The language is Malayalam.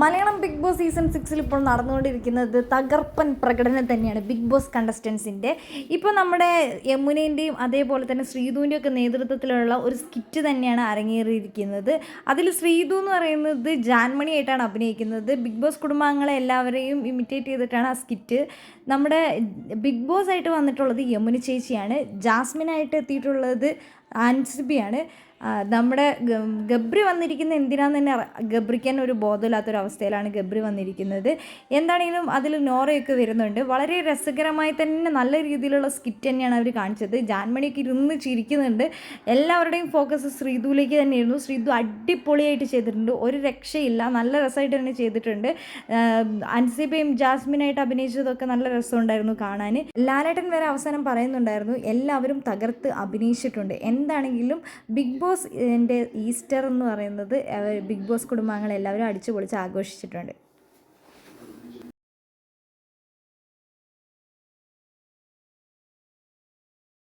മലയാളം ബിഗ് ബോസ് സീസൺ സിക്സിൽ ഇപ്പോൾ നടന്നുകൊണ്ടിരിക്കുന്നത് തകർപ്പൻ പ്രകടനം തന്നെയാണ് ബിഗ് ബോസ് കണ്ടസ്റ്റൻസിന്റെ. ഇപ്പോൾ നമ്മുടെ യമുനേന്റെയും അതേപോലെ തന്നെ ശ്രീധുവിന്റെ ഒക്കെ നേതൃത്വത്തിലുള്ള ഒരു സ്കിറ്റ് തന്നെയാണ് അരങ്ങേറിയിരിക്കുന്നത്. അതിൽ ശ്രീധു എന്ന് പറയുന്നത് ജാൻമണി ആയിട്ടാണ് അഭിനയിക്കുന്നത്. ബിഗ് ബോസ് കുടുംബാംഗങ്ങളെ എല്ലാവരെയും ഇമിറ്റേറ്റ് ചെയ്തിട്ടാണ് ആ സ്കിറ്റ്. നമ്മുടെ ബിഗ് ബോസ് ആയിട്ട് വന്നിട്ടുള്ളത് യമുന ചേച്ചിയാണ്. ജാസ്മിനായിട്ട് എത്തിയിട്ടുള്ളത് ആൻസിബിയാണ്. നമ്മുടെ ഗബ്രി വന്നിരിക്കുന്ന എന്തിനാന്ന് തന്നെ ഗബ്രിക്കാൻ ഒരു ബോധമില്ലാത്തൊരവസ്ഥയിലാണ് ഗബ്രി വന്നിരിക്കുന്നത്. എന്താണെങ്കിലും അതിൽ നോറയൊക്കെ വരുന്നുണ്ട്. വളരെ രസകരമായി തന്നെ നല്ല രീതിയിലുള്ള സ്കിറ്റ് തന്നെയാണ് അവർ കാണിച്ചത്. ജാൻമണിയൊക്കെ ഇരുന്ന് ചിരിക്കുന്നുണ്ട്. എല്ലാവരുടെയും ഫോക്കസ് ശ്രീധുവിലേക്ക് തന്നെയായിരുന്നു. ശ്രീധു അടിപൊളിയായിട്ട് ചെയ്തിട്ടുണ്ട്. ഒരു രക്ഷയില്ല. നല്ല രസമായിട്ട് തന്നെ ചെയ്തിട്ടുണ്ട്. അൻസിബയും ജാസ്മിനായിട്ട് അഭിനയിച്ചതൊക്കെ നല്ല രസമുണ്ടായിരുന്നു കാണാൻ. ലാലേട്ടൻ വരെ അവസാനം പറയുന്നുണ്ടായിരുന്നു എല്ലാവരും തകർത്ത് അഭിനയിച്ചിട്ടുണ്ട്. എന്താണെങ്കിലും ബിഗ് ബോസ് എന്റെ ഈസ്റ്റർ എന്ന് പറയുന്നത് ബിഗ് ബോസ് കുടുംബാംഗങ്ങൾ എല്ലാവരും അടിച്ചു പൊളിച്ച് ആഘോഷിച്ചിട്ടുണ്ട്.